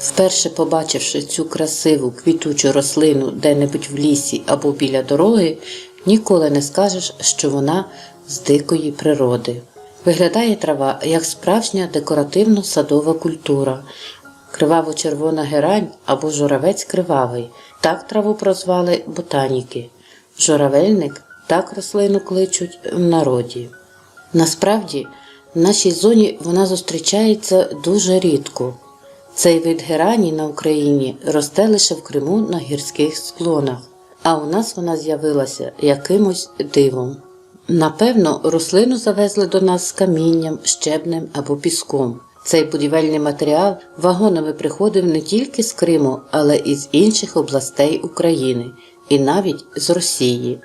Вперше побачивши цю красиву квітучу рослину де-небудь в лісі або біля дороги, ніколи не скажеш, що вона з дикої природи. Виглядає трава як справжня декоративно-садова культура, криваво-червона герань або журавець кривавий. Так траву прозвали ботаніки. Журавельник так рослину кличуть в народі. Насправді, в нашій зоні вона зустрічається дуже рідко. Цей вид герані на Україні росте лише в Криму на гірських склонах, а у нас вона з'явилася якимось дивом. Напевно, рослину завезли до нас з камінням, щебнем або піском. Цей будівельний матеріал вагонами приходив не тільки з Криму, але і з інших областей України, і навіть з Росії.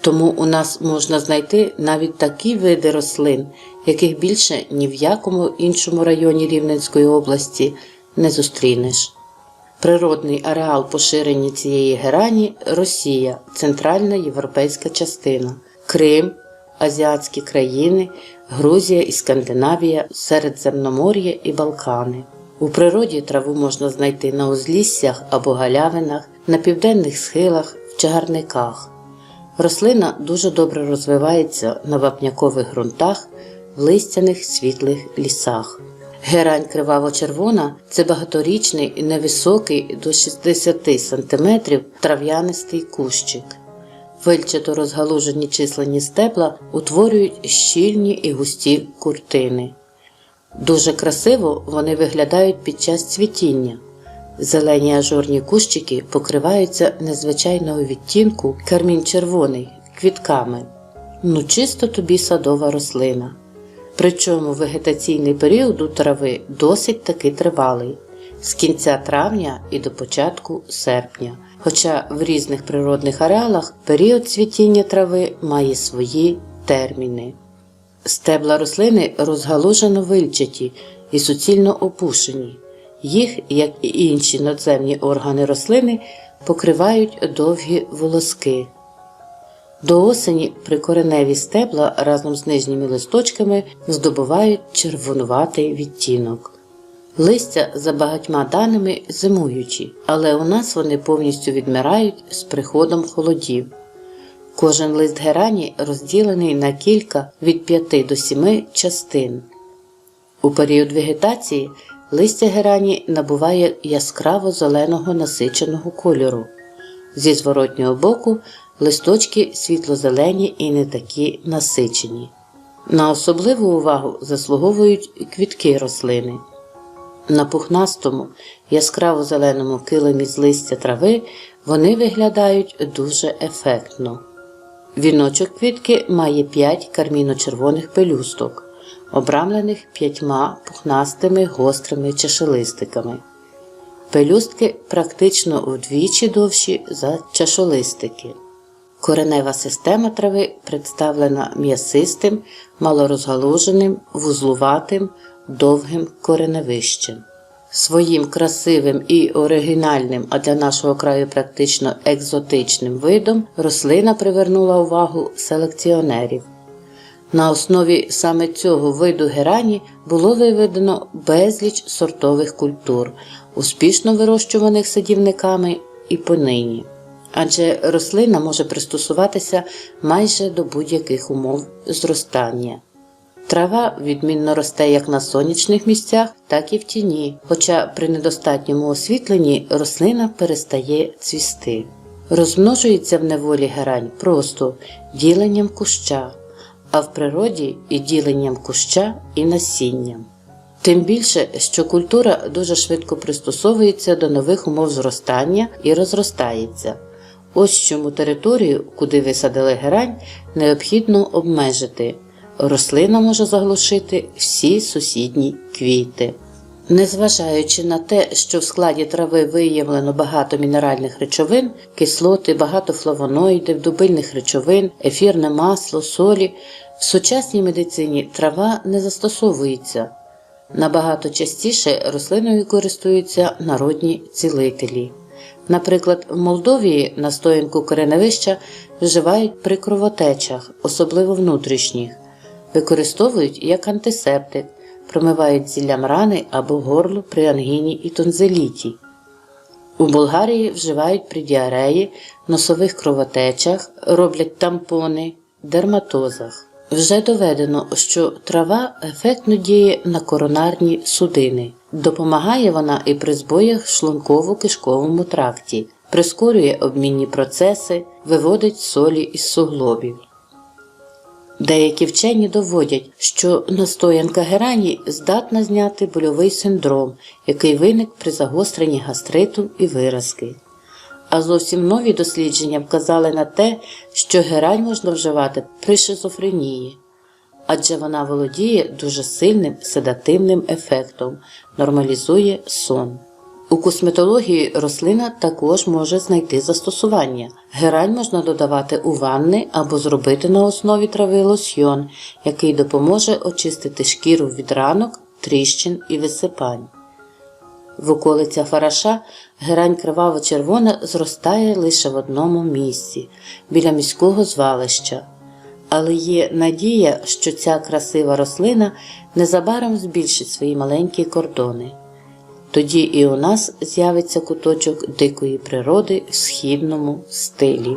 Тому у нас можна знайти навіть такі види рослин, яких більше ні в якому іншому районі Рівненської області не зустрінеш. Природний ареал поширення цієї герані Росія, центральна європейська частина, Крим, азіатські країни, Грузія і Скандинавія, Середземномор'я і Балкани. У природі траву можна знайти на узліссях або галявинах, на південних схилах, в чагарниках. Рослина дуже добре розвивається на вапнякових ґрунтах, в листяних світлих лісах. Герань криваво-червона це багаторічний невисокий до 60 см трав'янистий кущик. Вильчато розгалужені численні стебла утворюють щільні і густі куртини. Дуже красиво вони виглядають під час цвітіння. Зелені ажурні кущики покриваються незвичайного відтінку кармін червоний квітками. Ну чисто тобі садова рослина. Причому вегетаційний період у трави досить таки тривалий з кінця травня і до початку серпня. Хоча в різних природних ареалах період цвітіння трави має свої терміни. Стебла рослини розгалужено вильчаті і суцільно опушені. Їх, як і інші надземні органи рослини, покривають довгі волоски. До осені прикореневі стебла разом з нижніми листочками здобувають червонуватий відтінок. Листя за багатьма даними зимуючі, але у нас вони повністю відмирають з приходом холодів. Кожен лист герані розділений на кілька від 5 до 7 частин. У період вегетації листя герані набуває яскраво зеленого насиченого кольору. Зі зворотнього боку листочки світло-зелені і не такі насичені. На особливу увагу заслуговують квітки рослини. На пухнастому, яскраво зеленому килимі з листя трави вони виглядають дуже ефектно. Віночок квітки має 5 карміно-червоних пелюсток, обрамлених п'ятьма пухнастими гострими чашелистиками. Пелюстки практично вдвічі довші за чашолистики. Коренева система трави представлена м'ясистим, малорозгалуженим, вузлуватим, довгим кореневищем. Своїм красивим і оригінальним, а для нашого краю практично екзотичним видом рослина привернула увагу селекціонерів. На основі саме цього виду герані було виведено безліч сортових культур, успішно вирощуваних садівниками і понині. Адже рослина може пристосуватися майже до будь-яких умов зростання. Трава відмінно росте як на сонячних місцях, так і в тіні, хоча при недостатньому освітленні рослина перестає цвісти. Розмножується в неволі герань просто діленням куща, а в природі і діленням куща і насінням. Тим більше, що культура дуже швидко пристосовується до нових умов зростання і розростається. Ось чому територію, куди висадили герань, необхідно обмежити. Рослина може заглушити всі сусідні квіти. Незважаючи на те, що в складі трави виявлено багато мінеральних речовин, кислоти, багато флавоноїдів, дубильних речовин, ефірне масло, солі, в сучасній медицині трава не застосовується. Набагато частіше рослиною користуються народні цілителі. Наприклад, в Молдовії настоянку кореневища вживають при кровотечах, особливо внутрішніх, використовують як антисептик, промивають зіллям рани або горло при ангіні і тонзиліті. У Болгарії вживають при діареї, носових кровотечах, роблять тампони, дерматозах. Вже доведено, що трава ефектно діє на коронарні судини. Допомагає вона і при збоях шлунково-кишковому тракті, прискорює обмінні процеси, виводить солі із суглобів. Деякі вчені доводять, що настоянка герані здатна зняти больовий синдром, який виник при загостренні гастриту і виразки. А зовсім нові дослідження вказали на те, що герань можна вживати при шизофренії, адже вона володіє дуже сильним седативним ефектом, нормалізує сон. У косметології рослина також може знайти застосування. Герань можна додавати у ванни або зробити на основі трави лосьйон, який допоможе очистити шкіру від ранок, тріщин і висипань. В околицях фараша герань криваво-червона зростає лише в одному місці біля міського звалища. Але є надія, що ця красива рослина незабаром збільшить свої маленькі кордони. Тоді і у нас з'явиться куточок дикої природи в східному стилі.